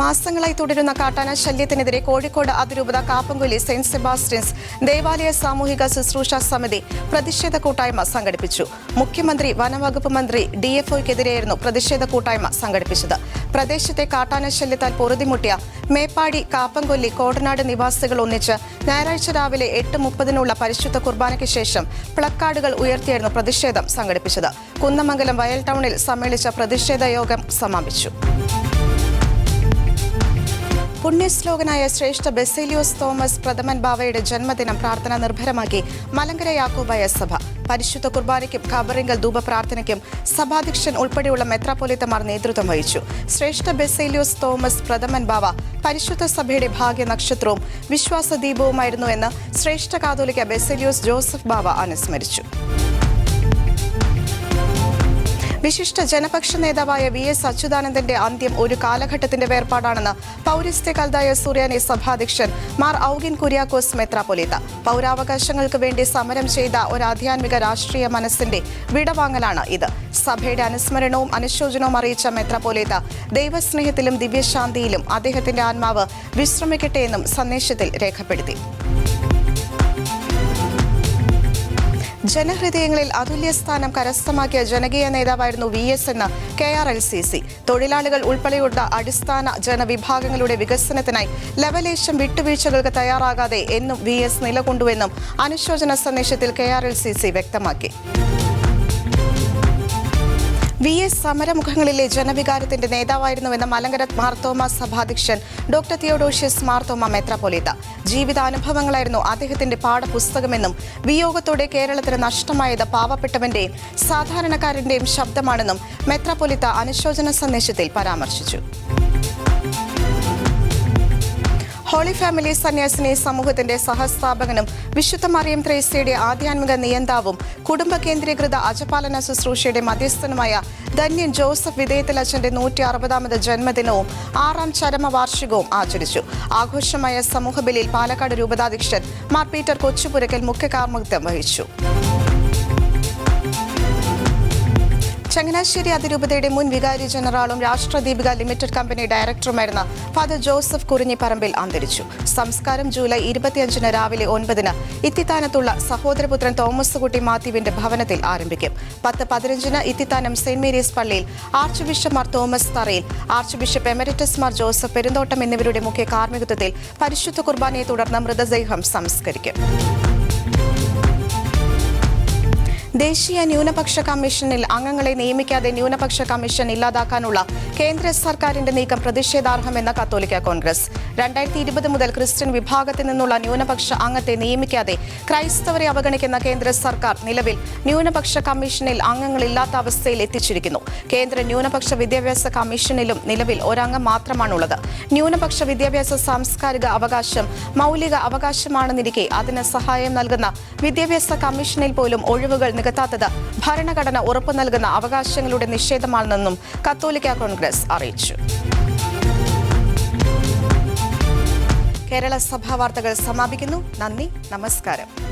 മാസങ്ങളായി തുടരുന്ന കാട്ടാന ശല്യത്തിനെതിരെ കോഴിക്കോട് അതിരൂപത കാപ്പങ്കുലി സെന്റ് സെബാസ്റ്റ്യൻസ് ദേവാലയ സാമൂഹിക ശുശ്രൂഷ സമിതി പ്രതിഷേധ കൂട്ടായ്മ സംഘടിപ്പിച്ചു. മുഖ്യമന്ത്രി വനവകുപ്പ് മന്ത്രി ഡി എഫ് ഒക്കെതിരെയായിരുന്നു പ്രതിഷേധ കൂട്ടായ്മ സംഘടിപ്പിച്ചത്. പ്രദേശത്തെ കാട്ടാന ശല്യത്താൽ പൊറുതിമുട്ടിയ മേപ്പാടി കാപ്പംകൊല്ലി കോടനാട് നിവാസികൾ ഒന്നിച്ച് ഞായറാഴ്ച രാവിലെ എട്ട് മുപ്പതിനുള്ള പരിശുദ്ധ കുർബാനയ്ക്ക് ശേഷം പ്ലക്കാർഡുകൾ ഉയർത്തിയായിരുന്നു പ്രതിഷേധം സംഘടിപ്പിച്ചത്. കുന്നമംഗലം വയൽ ടൗണിൽ സമ്മേളിച്ച പ്രതിഷേധ യോഗം സമാപിച്ചു. പുണ്യശ്ലോകനായ ശ്രേഷ്ഠ ബെസേലിയോസ് തോമസ് പ്രഥമൻ ബാവയുടെ ജന്മദിനം പ്രാർത്ഥന നിർഭരമാക്കി മലങ്കര യാക്കോബായ സഭ. പരിശുദ്ധ കുർബാനയ്ക്കും ഖബറിങ്കൽ ധൂപ പ്രാർത്ഥനയ്ക്കും സഭാധ്യക്ഷൻ ഉൾപ്പെടെയുള്ള മെത്രാപ്പൊലിത്തമാർ നേതൃത്വം വഹിച്ചു. ശ്രേഷ്ഠ ബെസേലിയോസ് തോമസ് പ്രഥമൻ ബാവ പരിശുദ്ധ സഭയുടെ ഭാഗ്യ നക്ഷത്രവും വിശ്വാസ ദീപവുമായിരുന്നു എന്ന് ശ്രേഷ്ഠ കാതോലിക്ക ബെസേലിയോസ് ജോസഫ് ബാവ അനുസ്മരിച്ചു. വിശിഷ്ട ജനപക്ഷ നേതാവായ വി എസ് അച്യുതാനന്ദന്റെ അന്ത്യം ഒരു കാലഘട്ടത്തിന്റെ വേർപാടാണെന്ന് പൗരസ്ത്യ കൽതായ സൂര്യാനി സഭാധ്യക്ഷൻ മാർ ഔഗിൻ കുര്യാക്കോസ് മെത്രാപൊലീത്ത പൗരാവകാശങ്ങൾക്ക് വേണ്ടി സമരം ചെയ്ത ഒരു ആധ്യാത്മിക രാഷ്ട്രീയ മനസ്സിന്റെ വിടവാങ്ങലാണ് ഇത്. സഭയുടെ അനുസ്മരണവും അനുശോചനവും അറിയിച്ച മെത്രാപൊലീത്ത ദൈവസ്നേഹത്തിലും ദിവ്യശാന്തിയിലും അദ്ദേഹത്തിന്റെ ആത്മാവ് വിശ്രമിക്കട്ടെ എന്നും സന്ദേശത്തിൽ രേഖപ്പെടുത്തി. ജനഹൃദയങ്ങളിൽ അതുല്യ സ്ഥാനം കരസ്ഥമാക്കിയ ജനകീയ നേതാവായിരുന്നു വി എസ് എന്ന് K R L C C. തൊഴിലാളികൾ ഉൾപ്പെടെയുള്ള അടിസ്ഥാന ജനവിഭാഗങ്ങളുടെ വികസനത്തിനായി ലവലേശം വിട്ടുവീഴ്ചകൾക്ക് തയ്യാറാകാതെ എന്നും വി എസ് നിലകൊണ്ടുവെന്നും അനുശോചന സന്ദേശത്തിൽ K R L C C വ്യക്തമാക്കി. വി എസ് സമരമുഖങ്ങളിലെ ജനവികാരത്തിന്റെ നേതാവായിരുന്നുവെന്ന് മലങ്കര മാർത്തോമ സഭാധ്യക്ഷൻ ഡോക്ടർ തിയോഡോഷ്യസ് മാർത്തോമ മെത്രാപൊലീത്ത ജീവിതാനുഭവങ്ങളായിരുന്നു അദ്ദേഹത്തിന്റെ പാഠപുസ്തകമെന്നും വിയോഗത്തോടെ കേരളത്തിന് നഷ്ടമായത് പാവപ്പെട്ടവന്റെയും സാധാരണക്കാരന്റെയും ശബ്ദമാണെന്നും മെത്രാപൊലീത്ത അനുശോചന സന്ദേശത്തിൽ പരാമർശിച്ചു. ഹോളി ഫാമിലി സന്യാസിനി സമൂഹത്തിന്റെ സഹസ്ഥാപകനും വിശുദ്ധ മറിയം ത്രേസ്യയുടെ ആധ്യാത്മിക നിയന്താവും കുടുംബ കേന്ദ്രീകൃത അജപാലന ശുശ്രൂഷയുടെ മധ്യസ്ഥനുമായ ധന്യൻ ജോസഫ് വിധേയത്തിൽ അച്ഛന്റെ നൂറ്റി അറുപതാമത് ജന്മദിനവും ആറാം ചരമവാർഷികവും ആചരിച്ചു. ആഘോഷമായ സമൂഹബലിയിൽ പാലക്കാട് രൂപതാധ്യക്ഷൻ മാർ പീറ്റർ കൊച്ചുപുരക്കൽ മുഖ്യ കാർമ്മികത്വം വഹിച്ചു. ചങ്ങനാശ്ശേരി അതിരൂപതയുടെ മുൻ വികാരി ജനറാളും രാഷ്ട്രദീപിക ലിമിറ്റഡ് കമ്പനി ഡയറക്ടറുമായിരുന്ന ഫാദർ ജോസഫ് കുറിഞ്ഞിപ്പറമ്പിൽ അന്തരിച്ചു. സംസ്കാരം ജൂലൈ ഇരുപത്തിയഞ്ചിന് രാവിലെ ഒൻപതിന് ഇത്തിത്താനത്തുള്ള സഹോദരപുത്രൻ തോമസ് കുട്ടി മാത്യുവിന്റെ ഭവനത്തിൽ ആരംഭിക്കും. പത്ത് പതിനഞ്ചിന് ഇത്തിത്താനം സെന്റ് മേരീസ് പള്ളിയിൽ archbishop Mar Thomas Tharayil archbishop emeritus Mar Joseph Perumthottam എന്നിവരുടെ മുഖ്യ കാർമ്മികത്വത്തിൽ പരിശുദ്ധ കുർബാനയെ തുടർന്ന് മൃതദേഹം സംസ്കരിക്കും. ദേശീയ ന്യൂനപക്ഷ കമ്മീഷനിൽ അംഗങ്ങളെ നിയമിക്കാതെ ന്യൂനപക്ഷ കമ്മീഷൻ ഇല്ലാതാക്കാനുള്ള കേന്ദ്ര സർക്കാരിന്റെ നീക്കം പ്രതിഷേധാർഹമെന്ന കത്തോലിക്ക കോൺഗ്രസ്. രണ്ടായിരത്തി ഇരുപത് മുതൽ ക്രിസ്ത്യൻ വിഭാഗത്തിൽ നിന്നുള്ള ന്യൂനപക്ഷ അംഗത്തെ നിയമിക്കാതെ ക്രൈസ്തവരെ അവഗണിക്കുന്ന കേന്ദ്ര സർക്കാർ നിലവിൽ ന്യൂനപക്ഷ കമ്മീഷനിൽ അംഗങ്ങളില്ലാത്ത അവസ്ഥയിൽ എത്തിച്ചിരിക്കുന്നു. കേന്ദ്ര ന്യൂനപക്ഷ വിദ്യാഭ്യാസ കമ്മീഷനിലും നിലവിൽ ഒരംഗം മാത്രമാണുള്ളത്. ന്യൂനപക്ഷ വിദ്യാഭ്യാസ സാംസ്കാരിക അവകാശം മൗലിക അവകാശമാണെന്നിരിക്കെ അതിന് സഹായം നൽകുന്ന വിദ്യാഭ്യാസ കമ്മീഷനിൽ പോലും ഒഴിവുകൾ നികത്താത്തത് ഭരണഘടന ഉറപ്പു നൽകുന്ന അവകാശങ്ങളുടെ നിഷേധമാണെന്നും കത്തോലിക്ക കോൺഗ്രസ് അറിയിച്ചു. കേരള സഭാ വാർത്തകൾ സമാപിക്കുന്നു. നന്ദി. നമസ്കാരം.